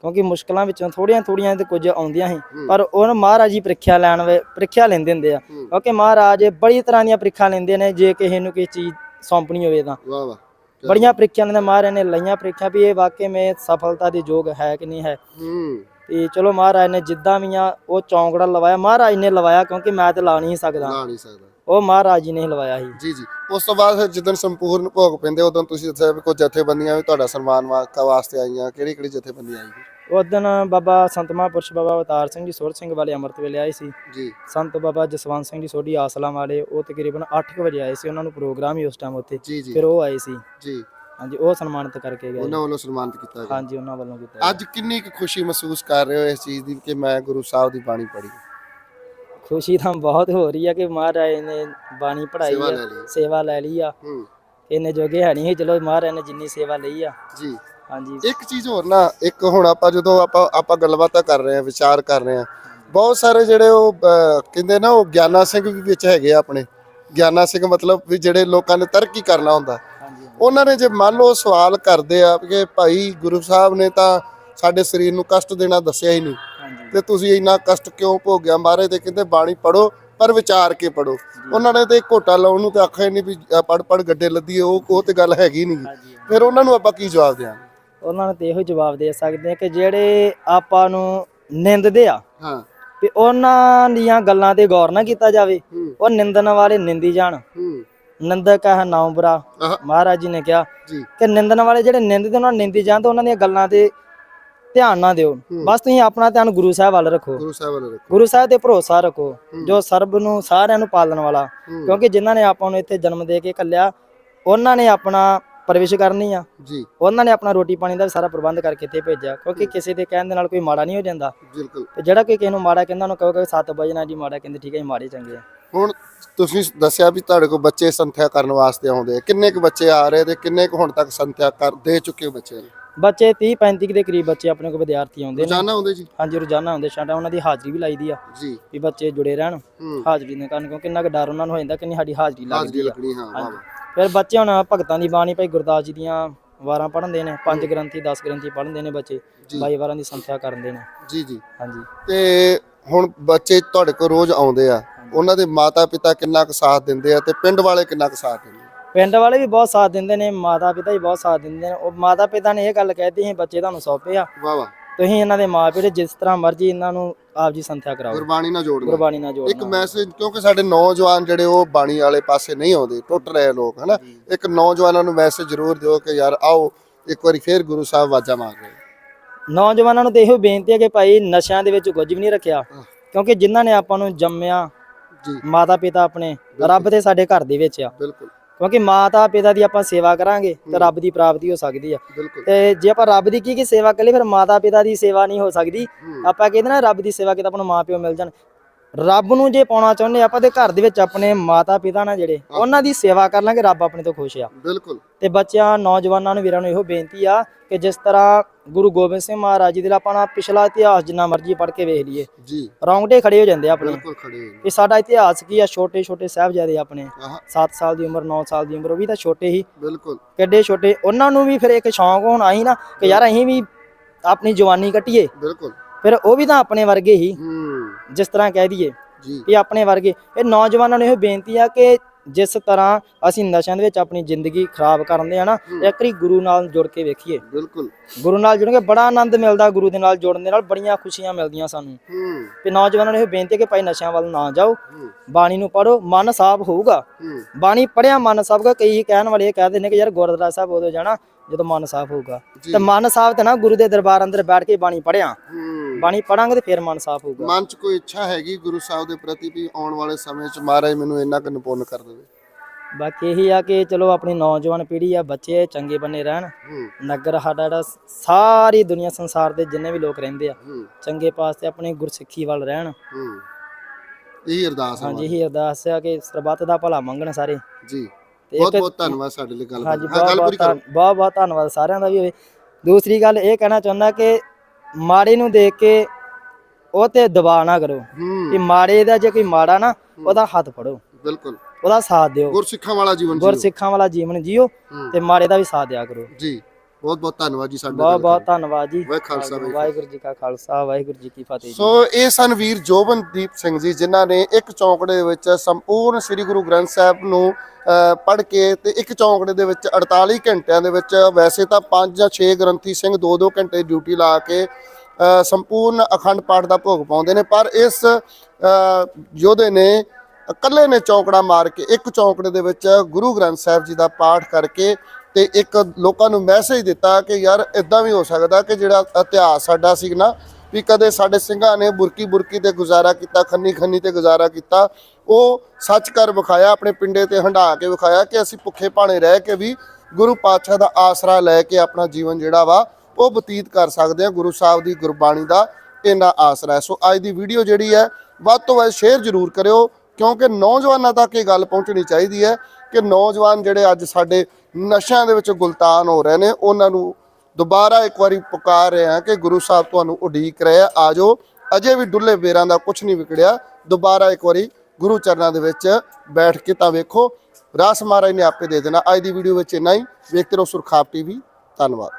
ਕਿਉਂਕਿ ਮੁਸ਼ਕਲਾਂ ਵਿੱਚੋਂ ਥੋੜੀਆਂ ਥੋੜੀਆਂ ਤੇ ਕੁਝ ਆਉਂਦੀਆਂ ਸੀ। ਪਰ ਉਹ ਮਹਾਰਾਜ ਹੀ ਪ੍ਰੀਖਿਆ ਲੈਣ ਵੇ ਪ੍ਰੀਖਿਆ ਲੈਂਦੇ ਹੁੰਦੇ ਆ। ਕਿਉਂਕਿ ਮਹਾਰਾਜ ਬੜੀ ਤਰ੍ਹਾਂ ਦੀਆਂ ਪ੍ਰੀਖਿਆ ਲੈਂਦੇ ਨੇ ਜੇ ਕਿਸੇ ਨੂੰ ਕੋਈ ਚੀਜ਼ ਸੌਂਪਣੀ ਹੋਵੇ ਤਾਂ। ਵਾਹ ਵਾਹ। ਬੜੀਆਂ ਪ੍ਰੀਖਿਆ ਲੈਂਦੇ ਮਹਾਰਾਜ ਨੇ ਲਈਆਂ ਪ੍ਰੀਖਿਆ ਵੀ ਇਹ ਵਾਕਈ ਮੇ ਸਫਲਤਾ ਦੇ ਯੋਗ ਹੈ ਕਿ ਨਹੀਂ ਹੂੰ। ਤੇ ਚਲੋ ਮਹਾਰਾਜ ਨੇ ਜਿੱਦਾਂ ਵੀ ਆ ਉਹ ਚੌਂਕੜਾ ਲਵਾਇਆ। ਮਹਾਰਾਜ ਨੇ ਲਵਾਇਆ ਕਿਉਂਕਿ ਮੈਂ ਤੇ ਲਾ ਨਹੀਂ ਸਕਦਾ। ਲਾ ਨਹੀਂ ਸਕਦਾ। ਉਹ ਮਹਾਰਾਜ ਜੀ ਨੇ ਲਵਾਇਆ ਸੀ। ਜੀ ਜੀ। ਉਸ ਤੋਂ ਬਾਅਦ ਫਿਰ ਜਿੱਦਣ ਸੰਪੂਰਨ ਭੋਗ ਪੈਂਦੇ ਉਦੋਂ ਤੁਸੀਂ ਦੱਸਿਆ ਵੀ ਕੋਈ ਜਥੇਬੰਦੀਆਂ ਵੀ ਤੁਹਾਡਾ ਸਨਮਾਨ ਵਾ- ਵਾਸਤੇ ਆਈਆਂ ਕਿਹੜੀ ਕਿਹੜੀ ਜਥੇਬੰਦੀ ਆਈ ਜੀ? ਉਸ ਦਿਨ ਬਾਬਾ ਸੰਤ ਮਹਾਂਪੁਰਸ਼ ਬਾਬਾ ਅਵਤਾਰ ਸਿੰਘ ਜੀ ਸੁਰ ਸਿੰਘ ਵਾਲੇ ਅੰਮ੍ਰਿਤ ਵੇਲੇ ਆਏ ਸੀ। ਜੀ। ਸੰਤ ਬਾਬਾ ਜਸਵੰਤ ਸਿੰਘ ਜੀ ਸੋਢੀ ਆਸਲਾ ਵਾਲੇ ਉਹ ਤਕਰੀਬਨ 8 ਵਜੇ ਆਏ ਸੀ। ਉਹਨਾਂ ਨੂੰ ਪ੍ਰੋਗਰਾਮ ਹੀ ਉਸ ਟਾਈਮ ਉੱਥੇ। ਜੀ ਜੀ। ਫਿਰ ਉਹ ਆਏ ਸੀ। ਜੀ। ਹਾਂਜੀ ਉਹ ਸਨਮਾਨਿਤ ਕਰਕੇ ਗਏ ਉਹਨਾਂ ਵੱਲੋਂ ਸਨਮਾਨਿਤ ਕੀਤਾ ਗਿਆ। ਹਾਂਜੀ ਉਹਨਾਂ ਵੱਲੋਂ ਕੀਤਾ ਅੱਜ ਕਿੰਨੀ ਕੁ ਖੁਸ਼ੀ ਮਹਿਸੂਸ ਕਰ ਰਹੇ ਹੋ ਇਸ ਚੀਜ਼ ਦੀ ਕਿ ਮੈਂ ਗੁਰੂ ਸਾਹਿਬ ਦੀ ਬਾਣੀ ਪੜ੍ਹੀ? ਖੁਸ਼ੀ ਤਾਂ ਬਹੁਤ ਹੋ ਰਹੀ ਆ ਕਿ ਮਹਾਰਾਜ ਨੇ ਬਾਣੀ ਪੜ੍ਹਾਈ ਸੇਵਾ ਆ ਲੈ ਲਈ। ਸੇਵਾ ਲੈ ਲਈ ਆ। ਹੂੰ। ਇੰਨੇ ਜੋਗੇ ਹੈ ਨਹੀਂ ਸੀ, ਚਲੋ ਮਹਾਰਾਜ ਨੇ ਜਿੰਨੀ ਸੇਵਾ ਲਈ ਆ। ਜੀ। ਹਾਂਜੀ। ਇੱਕ ਚੀਜ਼ ਹੋਰ ਨਾ ਇੱਕ ਹੁਣ ਆਪਾਂ ਜਦੋਂ ਆਪਾਂ ਆਪਾਂ ਗੱਲਬਾਤਾਂ ਕਰ ਰਹੇ ਆ ਵਿਚਾਰ ਕਰ ਰਹੇ ਆ ਬਹੁਤ ਸਾਰੇ ਜਿਹੜੇ ਉਹ ਅਹ, ਕਹਿੰਦੇ ਨਾ ਉਹ ਗਿਆਨਾ ਸਿੰਘ ਵੀ ਵਿੱਚ ਹੈਗੇ ਆ ਆਪਣੇ। ਗਿਆਨਾ ਸਿੰਘ ਮਤਲਬ ਵੀ ਜਿਹੜੇ ਲੋਕਾਂ ਨੇ ਤਰੱਕੀ ਕਰਨਾ ਹੁੰਦਾ। ਉਹਨਾਂ ਨੇ ਜੇ ਮੰਨ ਲਓ ਸਵਾਲ ਕਰਦੇ ਆ ਕਿ ਭਾਈ ਗੁਰੂ ਸਾਹਿਬ ਨੇ ਤਾਂ ਸਾਡੇ ਸਰੀਰ ਨੂੰ ਕਸ਼ਟ ਦੇਣਾ ਦੱਸਿਆ ਹੀ ਨਹੀਂ। ਤੇ ਤੁਸੀਂ ਇੰਨਾ ਕਸ਼ਟ ਕਿਉਂ ਭੋਗਿਆ? ਮਹਾਰਾਜ ਤੇ ਕਹਿੰਦੇ ਬਾਣੀ ਪੜੋ ਪਰ ਵਿਚਾਰ ਕੇ ਪੜੋ ਉਹਨਾਂ ਨੇ ਤੇ ਘੋਟਾ ਲਾਉਣ ਨੂੰ ਤੇ ਆਖਿਆ ਨਹੀਂ ਵੀ ਪੜ ਪੜ ਗੱਡੇ ਲੱਦੀਏ ਉਹ ਉਹ ਤੇ ਗੱਲ ਹੈਗੀ ਨਹੀਂ। ਫਿਰ ਉਹਨਾਂ ਨੂੰ ਆਪਾਂ ਕੀ ਜਵਾਬ ਦਿਆਂਗੇ ਉਹਨਾਂ ਨੂੰ ਤੇ ਇਹੋ ਜਵਾਬ ਦੇ ਸਕਦੇ ਆ ਕਿ ਜਿਹੜੇ ਆਪਾਂ ਨੂੰ ਨਿੰਦਦੇ ਆ ਹਾਂ। ਤੇ ਉਹਨਾਂ ਦੀਆਂ ਗੱਲਾਂ ਤੇ ਗੌਰ ਨਾ ਕੀਤਾ ਜਾਵੇ ਉਹ ਨਿੰਦਣ ਵਾਲੇ ਨਿੰਦੀ ਜਾਣ। ਨਿੰਦਕ ਹੈ ਨਾਮ ਬੁਰਾ ਆਹ, ਮਹਾਰਾਜ ਜੀ ਨੇ ਕਿਹਾ ਜੀ। ਕਿ ਨਿੰਦਣ ਵਾਲੇ ਜਿਹੜੇ ਨਿੰਦਦੇ ਉਹਨਾਂ ਨੂੰ ਨਿੰਦੀ ਤਾਂ ਉਹਨਾਂ ਦੀਆਂ ਗੱਲਾਂ ਤੇ ਧਿਆਨ ਨਾ ਦਿਓ। ਹੂੰ। ਬਸ ਤੁਸੀਂ ਆਪਣਾ ਧਿਆਨ ਗੁਰੂ ਸਾਹਿਬ ਵੱਲ ਰੱਖੋ। ਗੁਰੂ ਸਾਹਿਬ ਨੇ ਰੱਖੋ। ਗੁਰੂ ਸਾਹਿਬ ਤੇ ਭਰੋਸਾ ਰੱਖੋ ਹੂੰ। ਜੋ ਸਰਬ ਨੂੰ ਸਾਰਿਆਂ ਨੂੰ ਪਾਲਣ ਵਾਲਾ। ਹੂੰ, ਕਿਉਂਕਿ ਜਿਨ੍ਹਾਂ ਨੇ ਆਪਾਂ ਨੂੰ ਇੱਥੇ ਜਨਮ ਦੇ ਕੇ ਕੱਲਿਆ ਉਹਨਾਂ ਨੇ ਆਪਣਾ ਪਰਵਿਸ਼ ਕਰਨੀ ਆ। ਜੀ। ਉਹਨਾਂ ਨੇ ਆਪਣਾ ਰੋਟੀ ਪਾਣੀ ਦਾ ਵੀ ਸਾਰਾ ਪ੍ਰਬੰਧ ਕਰਕੇ ਇੱਥੇ ਭੇਜਿਆ। ਕਿਉਂਕਿ ਕਿਸੇ ਦੇ ਕਹਿਣ ਦੇ ਨਾਲ ਕੋਈ ਮਾੜਾ ਨਹੀਂ ਹੋ ਜਾਂਦਾ। ਬਿਲਕੁਲ। ਤੇ ਜਿਹੜਾ ਕੋਈ ਕਿਸੇ ਨੂੰ ਮਾੜਾ ਕਹਿੰਦਾ ਉਹਨੂੰ ਕਹੋਗੇ 7 ਵਜੇ ਨਾਲ ਜੀ ਮਾੜਾ ਕਹਿੰਦੇ ਠੀਕ ਹੈ ਜੀ ਮਾੜੇ ਚੰਗੇ ਆ। ਹੁਣ ਤੁਸੀਂ ਦੱਸਿਆ ਵੀ ਤੁਹਾਡੇ ਕੋਲ ਬੱਚੇ ਸੰਥਿਆ ਕਰਨ ਵਾਸਤੇ ਆਉਂਦੇ ਆ। ਕਿੰਨੇ ਕੁ ਬੱਚੇ ਆ ਰਹੇ ਤੇ ਕਿੰਨੇ ਕੁ ਹੁਣ ਤੱਕ ਸੰਥਿਆ ਕਰ ਦੇ ਚੁੱਕੇ ਹੋ ਬੱਚੇ? ਨੇ ਬੱਚੇ 30 35 ਦੇ ਕਰੀਬ ਬੱਚੇ ਆਪਣੇ ਕੋਲ ਵਿਦਿਆਰਥੀ ਆਉਂਦੇ ਨੇ। ਰੋਜ਼ਾਨਾ ਆਉਂਦੇ ਜੀ? ਹਾਂਜੀ ਰੋਜ਼ਾਨਾ ਆਉਂਦੇ। ਸਾਡਾ ਉਹਨਾਂ ਦੀ ਹਾਜ਼ਰੀ ਵੀ ਲਾਈਦੀ ਆ ਜੀ। ਵੀ ਬੱਚੇ ਜੁੜੇ ਰਹਿਣ ਹੂੰ। ਹਾਜ਼ਰੀ ਦੇ ਕਾਰਨ ਕਿਉਂਕਿ ਇੰਨਾ ਕੁ ਡਰ ਉਹਨਾਂ ਨੂੰ ਹੋ ਜਾਂਦਾ ਕਿ ਨਹੀਂ ਸਾਡੀ ਹਾਜ਼ਰੀ ਹਾਜ਼ਰੀ ਲੱਗਦੀ ਆ। ਲੱਗਣੀ ਹਾਂ ਵਾਹ ਵਾਹ। ਫਿਰ ਬੱਚੇ ਹੁਣ ਭਗਤਾਂ ਦੀ ਬਾਣੀ ਭਾਈ ਗੁਰਦਾਸ ਜੀ ਦੀਆਂ ਵਾਰਾਂ ਪੜ੍ਹਨਦੇ ਨੇ ਪੰਜ ਗ੍ਰੰਥੀ 10 ਗ੍ਰੰਥੀ ਪੜ੍ਹਨਦੇ ਨੇ ਬੱਚੇ ਜੀ। ਬਾਈ ਵਾਰਾਂ ਦੀ ਸੰਥਿਆ ਕਰਦੇ ਨੇ। ਜੀ ਜੀ। ਹਾਂਜੀ। ਤੇ ਹੁਣ ਬੱਚੇ ਤੁਹਾਡੇ ਕੋਲ ਰੋਜ਼ ਆਉਂਦੇ ਆ। ਉਹਨਾਂ ਦੇ ਮਾਤਾ ਪਿਤਾ ਕਿੰਨਾ ਕੁ ਸਾਥ ਦਿੰਦੇ ਆ ਤੇ ਪਿੰਡ ਵਾਲੇ ਕਿੰਨਾ ਕੁ ਸਾਥ ਦਿੰਦੇ ਆ? ਪਿੰਡ ਵਾਲੇ ਵੀ ਬਹੁਤ ਸਾਥ ਦਿੰਦੇ ਨੇ ਮਾਤਾ ਪਿਤਾ ਵੀ ਬਹੁਤ ਸਾਥ ਦਿੰਦੇ ਨੇ। ਉਹ ਮਾਤਾ ਪਿਤਾ ਨੇ ਇਹ ਗੱਲ ਕਹਿਤੀ ਸੀ ਬੱਚੇ ਤੁਹਾਨੂੰ ਸੌਂਪੇ ਆ। ਵਾਹ ਵਾਹ। ਤੁਸੀਂ ਇਹਨਾਂ ਦੇ ਮਾਪੇ ਦੇ ਜਿਸ ਤਰ੍ਹਾਂ ਮਰਜ਼ੀ ਇਹਨਾਂ ਨੂੰ ਆਪ ਜੀ ਸੰਥਿਆ ਕਰਾਓ। ਗੁਰਬਾਣੀ ਨਾਲ ਜੋੜਨਾ। ਗੁਰਬਾਣੀ ਨਾਲ ਇੱਕ ਜੋੜਨਾ ਮੈਸੇਜ ਕਿਉਂਕਿ ਸਾਡੇ ਨੌਜਵਾਨ ਜਿਹੜੇ ਉਹ ਬਾਣੀ ਵਾਲੇ ਪਾਸੇ ਨਹੀਂ ਆਉਂਦੇ ਟੁੱਟ ਰਹੇ ਲੋਕ ਹਨਾ? ਇੱਕ ਨੌਜਵਾਨਾਂ ਨੂੰ ਮੈਸੇਜ ਜ਼ਰੂਰ ਦਿਓ ਕਿ ਯਾਰ ਆਓ ਇੱਕ ਵਾਰੀ ਫੇਰ ਗੁਰੂ ਸਾਹਿਬ ਵਾਜਾ ਮਾਰ ਰਹੇ ਨੌਜਵਾਨਾਂ ਨੂੰ ਤੇ ਇਹੋ ਬੇਨਤੀ ਹੈ ਕਿ ਭਾਈ ਨਸ਼ਿਆਂ ਦੇ ਵਿੱਚ ਕੁਝ ਵੀ ਨਹੀਂ ਰੱਖਿਆ। ਕਿਉਂਕਿ ਜਿਨ੍ਹਾਂ ਨੇ ਆਪਾਂ ਨੂੰ ਜੰਮਿਆ ਮਾਤਾ ਪਿਤਾ ਆਪਣੇ ਰੱਬ ਤੇ ਸਾਡੇ ਘਰ ਦੇ ਵਿੱਚ ਆ। ਬਿਲਕੁਲ। ਕਿਉਂਕਿ ਮਾਤਾ ਪਿਤਾ ਦੀ ਆਪਾਂ ਸੇਵਾ ਕਰਾਂਗੇ ਤਾਂ ਰੱਬ ਦੀ ਪ੍ਰਾਪਤੀ ਹੋ ਸਕਦੀ ਆ। ਤੇ ਜੇ ਆਪਾਂ ਰੱਬ ਦੀ ਕੀ ਕੀ ਸੇਵਾ ਕਰੀਏ ਫਿਰ ਮਾਤਾ ਪਿਤਾ ਦੀ ਸੇਵਾ ਨਹੀਂ ਹੋ ਸਕਦੀ। ਆਪਾਂ ਕਹਿੰਦੇ ਨਾ ਰੱਬ ਦੀ ਸੇਵਾ ਕੀਤਾ ਆਪਾਂ ਨੂੰ ਮਾਂ ਪਿਓ ਮਿਲ ਜਾਣ। ਰੱਬ ਨੂੰ ਜੇ ਪਾਉਣਾ ਚਾਹੁੰਦੇ ਆਪਾਂ ਤੇ ਘਰ ਦੇ ਵਿੱਚ ਆਪਣੇ ਮਾਤਾ ਪਿਤਾ ਨਾਲ ਜਿਹੜੇ ਉਹਨਾਂ ਦੀ ਸੇਵਾ ਕਰ ਲਾਂਗੇ ਰੱਬ ਆਪਣੇ ਤੋਂ ਖੁਸ਼ ਆ। ਬਿਲਕੁਲ। ਤੇ ਬੱਚਿਆਂ ਨੌਜਵਾਨਾਂ ਨੂੰ ਵੀਰਾਂ ਨੂੰ ਇਹੋ ਬੇਨਤੀ ਆ ਕਿ ਜਿਸ ਤਰ੍ਹਾਂ ਗੁਰੂ ਗੋਬਿੰਦ ਸਿੰਘ ਮਹਾਰਾਜ ਜੀ ਦੇ ਆਪਣਾ ਪਿਛਲਾ ਇਤਿਹਾਸ ਜਿੰਨਾ ਮਰਜ਼ੀ ਪੜ੍ਹ ਕੇ ਵੇਖ ਲਈਏ ਜੀ। ਰੌਂਗਟੇ ਖੜੇ ਹੋ ਜਾਂਦੇ ਆ ਆਪਣੇ। ਬਿਲਕੁਲ ਖੜੇ। ਕਿ ਸਾਡਾ ਇਤਿਹਾਸ ਕੀ ਆ? ਛੋਟੇ ਛੋਟੇ ਸਾਹਿਬਜ਼ਾਦੇ ਆਪਣੇ। ਆਹ। 7 ਸਾਲ ਦੀ ਉਮਰ 9 ਸਾਲ ਦੀ ਉਮਰ ਉਹ ਵੀ ਤਾਂ ਛੋਟੇ ਹੀ। ਬਿਲਕੁਲ। ਕਿੱਡੇ ਛੋਟੇ ਉਹਨਾਂ ਨੂੰ ਵੀ ਫਿਰ ਇੱਕ ਸ਼ੌਂਕ ਹੋਣਾ ਸੀ ਨਾ ਕਿ ਯਾਰ ਅਸੀਂ ਵੀ ਆਪਣੀ ਜਵਾਨੀ ਕੱਟੀਏ। ਬਿਲਕੁਲ। ਫਿਰ ਉਹ ਵੀ ਤਾਂ ਆਪਣੇ ਵਰਗੇ ਹੀ। ਜਿਸ ਤਰ੍ਹਾਂ ਕਹਿ ਦਈਏ ਜੀ। ਵੀ ਆਪਣੇ ਵਰਗੇ। ਇਹ ਨੌਜਵਾਨਾਂ ਨੂੰ ਇਹ ਬੇਨਤੀ ਆ ਕਿ ਜਿਸ ਤਰ੍ਹਾਂ ਅਸੀਂ ਨਸ਼ਿਆਂ ਦੇ ਵਿੱਚ ਆਪਣੀ ਜ਼ਿੰਦਗੀ ਖਰਾਬ ਕਰਦੇ ਆ ਨਾ ਇੱਕ ਵਾਰੀ ਗੁਰੂ ਨਾਲ ਜੁੜ ਕੇ ਵੇਖੀਏ। ਬਿਲਕੁਲ। ਗੁਰੂ ਨਾਲ ਜੁੜ ਕੇ ਬੜਾ ਆਨੰਦ ਮਿਲਦਾ ਗੁਰੂ ਦੇ ਨਾਲ ਜੁੜਨ ਦੇ ਨਾਲ ਬੜੀਆਂ ਖੁਸ਼ੀਆਂ ਮਿਲਦੀਆਂ ਸਾਨੂੰ। ਹੂੰ। ਤੇ ਨੌਜਵਾਨਾਂ ਨੂੰ ਇਹ ਬੇਨਤੀ ਹੈ ਕਿ ਭਾਈ ਨਸ਼ਿਆਂ ਵੱਲ ਨਾ ਜਾਓ। ਬਾਣੀ ਨੂੰ ਪੜੋ ਮਨ ਸਾਫ਼ ਹੋਊਗਾ। ਬਾਣੀ ਪੜਿਆ ਮਨ ਸਾਫ਼ ਹੋਊਗਾ। ਕਈ ਕਹਿਣ ਵਾਲੇ ਇਹ ਕਹਿੰਦੇ ਨੇ ਕਿ ਯਾਰ ਗੁਰਦੁਆਰਾ ਸਾਹਿਬ ਉਦੋਂ ਜਾਣਾ ਜਦੋਂ ਮਨ ਸਾਫ਼ ਹੋਊਗਾ। ਤੇ ਮਨ ਸਾਫ਼ ਤੇ ਨਾ ਗੁਰੂ ਦੇ ਦਰਬਾਰ ਅੰਦਰ ਬੈਠ ਕੇ ਬਾਣੀ ਪੜਿਆ ਬਾਣੀ ਪੜਾਂਗੇ ਤੇ ਫਿਰ ਮਨ ਸਾਫ਼ ਹੋਊਗਾ। ਮਨ ਚ ਕੋਈ ਇੱਛਾ ਹੈਗੀ ਗੁਰੂ ਸਾਹਿਬ ਦੇ ਪ੍ਰਤੀ ਵੀ ਆਉਣ ਵਾਲੇ ਸਮੇਂ ਚ ਮਹਾਰਾਜ ਮੈਨੂੰ ਇੰਨਾ ਕੁ ਨਿਪੁੰਨ ਕਰ ਦੇਵੇ? ਬਾਕੀ ਇਹੀ ਆ ਕਿ ਚਲੋ ਆਪਣੀ ਨੌਜਵਾਨ ਪੀੜ੍ਹੀ ਆ ਬੱਚੇ ਚੰਗੇ ਬੰਨੇ ਰਹਿਣ। ਨਗਰ ਸਾਡਾ ਜਿਹੜਾ ਸਾਰੀ ਦੁਨੀਆ ਸੰਸਾਰ ਦੇ ਜਿੰਨੇ ਵੀ ਲੋਕ ਰਹਿੰਦੇ ਆ ਚੰਗੇ ਪਾਸੇ ਆਪਣੀ ਗੁਰਸਿੱਖੀ ਵੱਲ ਰਹਿਣ। ਇਹ ਅਰਦਾਸ ਹੈ ਹਾਂਜੀ ਇਹੀ ਅਰਦਾਸ ਆ ਕਿ ਸਰਬੱਤ ਦਾ ਭਲਾ ਮੰਗਣ ਸਾਰੇ। ਜੀ। ਤੇ ਬਹੁਤ ਬਹੁਤ ਧੰਨਵਾਦ ਸਾਡੇ ਲਈ ਗੱਲ ਹਾਂਜੀ ਬਹੁਤ ਗੱਲ ਬਹੁਤ ਪੂਰੀ ਕਰੋ। ਧੰਨ- ਬਹੁਤ ਬਹੁਤ ਧੰਨਵਾਦ ਸਾਰਿਆਂ ਦਾ ਵੀ ਹੋਵੇ। ਦੂਸਰੀ ਗੱਲ ਇਹ ਕਹਿਣਾ ਚਾਹੁੰਦਾ ਕਿ ਮਾੜੇ ਨੂੰ ਦੇਖ ਕੇ ਉਹ ਤੇ ਦਬਾ ਨਾ ਕਰੋ। ਕਿ ਮਾੜੇ ਦਾ ਜੇ ਕੋਈ ਮਾੜਾ ਨਾ ਉਹਦਾ ਹੱਥ ਫੜੋ। ਬਿਲਕੁਲ। ਉਹਦਾ ਸਾਥ ਦਿਓ। ਗੁਰਸਿੱਖਾਂ ਵਾਲਾ ਜੀਵਨ ਜੀਓ। ਗੁਰਸਿੱਖਾਂ ਵਾਲਾ ਜੀਵਨ ਜੀਓ ਤੇ ਮਾੜੇ ਦਾ ਵੀ ਸਾਥ ਦਿਆ ਕਰੋ। ਜੀ। ਬਹੁਤ ਬਹੁਤ ਧੰਨਵਾਦ ਜੀ ਸਾਡੇ ਬਹੁਤ ਬਹੁਤ ਧੰਨਵਾਦ ਜੀ। ਖਾਲਸਾ ਵਾਹਿਗੁਰੂ ਜੀ ਕਾ ਖਾਲਸਾ ਵਾਹਿਗੁਰੂ ਜੀ ਕੀ ਫਤਿਹ ਸੋ ਇਹ ਸਨ ਵੀਰ ਜੋਬਨਦੀਪ ਸਿੰਘ ਜੀ ਜਿਨ੍ਹਾਂ ਨੇ ਇੱਕ ਚੌਂਕੜੇ ਦੇ ਵਿੱਚ ਸੰਪੂਰਨ ਸ੍ਰੀ ਗੁਰੂ ਗ੍ਰੰਥ ਸਾਹਿਬ ਨੂੰ ਪੜ੍ਹ ਕੇ ਤੇ ਇੱਕ ਚੌਂਕੜੇ ਦੇ ਵਿੱਚ 48 ਘੰਟਿਆਂ ਦੇ ਵਿੱਚ ਵੈਸੇ ਤਾਂ 5 ਜਾਂ 6 ਗ੍ਰੰਥੀ ਸਿੰਘ 2-2 ਘੰਟੇ ਡਿਊਟੀ ਲਾ ਕੇ ਸੰਪੂਰਨ ਅਖੰਡ ਪਾਠ ਦਾ ਭੋਗ ਪਾਉਂਦੇ ਨੇ। ਪਰ ਇਸ ਯੋਧੇ ਨੇ ਇਕੱਲੇ ਨੇ ਚੌਂਕੜਾ ਮਾਰ ਕੇ ਇੱਕ ਚੌਂਕੜੇ ਦੇ ਵਿੱਚ ਗੁਰੂ ਗ੍ਰੰਥ ਸਾਹਿਬ ਜੀ ਦਾ ਪਾਠ ਕਰਕੇ ਤੇ ਇੱਕ ਲੋਕਾਂ ਨੂੰ ਮੈਸੇਜ ਦਿੱਤਾ ਕਿ ਯਾਰ ਇਦਾਂ ਵੀ ਹੋ ਸਕਦਾ ਕਿ ਜਿਹੜਾ ਇਤਿਹਾਸ ਸਾਡਾ ਸੀ ਨਾ, ਵੀ ਕਦੇ ਸਾਡੇ ਸਿੰਘਾਂ ਨੇ ਬੁਰਕੀ ਬੁਰਕੀ ਤੇ ਗੁਜ਼ਾਰਾ ਕੀਤਾ, ਖੰਨੀ ਖੰਨੀ ਤੇ ਗੁਜ਼ਾਰਾ ਕੀਤਾ, ਉਹ ਸੱਚ ਕਰ ਵਿਖਾਇਆ, ਆਪਣੇ ਪਿੰਡੇ ਤੇ ਹੰਢਾ ਕੇ ਵਿਖਾਇਆ ਕਿ ਅਸੀਂ ਭੁੱਖੇ ਭਾਣੇ ਰਹਿ ਕੇ ਵੀ ਗੁਰੂ ਪਾਤਸ਼ਾਹ ਦਾ ਆਸਰਾ ਲੈ ਕੇ ਆਪਣਾ ਜੀਵਨ ਜਿਹੜਾ ਵਾ, ਉਹ ਬਤੀਤ ਕਰ ਸਕਦੇ ਹਾਂ, ਗੁਰੂ ਸਾਹਿਬ ਦੀ ਗੁਰਬਾਣੀ ਦਾ ਇੰਨਾ ਆਸਰਾ ਹੈ। ਸੋ ਅੱਜ ਦੀ ਵੀਡੀਓ ਜਿਹੜੀ ਹੈ, ਵੱਧ ਤੋਂ ਵੱਧ ਸ਼ੇਅਰ ਜ਼ਰੂਰ ਕਰਿਓ, ਕਿਉਂਕਿ ਨੌਜਵਾਨਾਂ ਤੱਕ ਇਹ ਗੱਲ ਪਹੁੰਚਣੀ ਚਾਹੀਦੀ ਹੈ ਕਿ ਨੌਜਵਾਨ ਜਿਹੜੇ ਅੱਜ ਸਾਡੇ ਨਸ਼ਿਆਂ ਦੇ ਵਿੱਚ ਗੁਲਤਾਨ ਹੋ ਰਹੇ ਨੇ, ਉਹਨਾਂ ਨੂੰ ਦੁਬਾਰਾ ਇੱਕ ਵਾਰੀ ਪੁਕਾਰ ਰਹੇ ਹਾਂ ਕਿ ਗੁਰੂ ਸਾਹਿਬ ਤੁਹਾਨੂੰ ਉਡੀਕ ਰਹੇ ਆ ਆਜੋ ਅਜੇ ਵੀ ਡੁੱਲੇ ਬੇਰਾਂ ਦਾ ਕੁਝ ਨਹੀਂ ਵਿਗੜਿਆ। ਦੁਬਾਰਾ ਇੱਕ ਵਾਰੀ ਗੁਰੂ ਚਰਨਾਂ ਦੇ ਵਿੱਚ ਬੈਠ ਕੇ ਤਾਂ ਵੇਖੋ। ਰਾਸ ਮਹਾਰਾਜ ਨੇ ਆਪੇ ਦੇ ਦੇਣਾ। ਅੱਜ ਦੀ ਵੀਡੀਓ ਵਿੱਚ ਇੰਨਾ ਹੀ। ਵੇਖਦੇ ਰਹੋ ਸੁਰਖਾਪ ਟੀਵੀ। ਧੰਨਵਾਦ।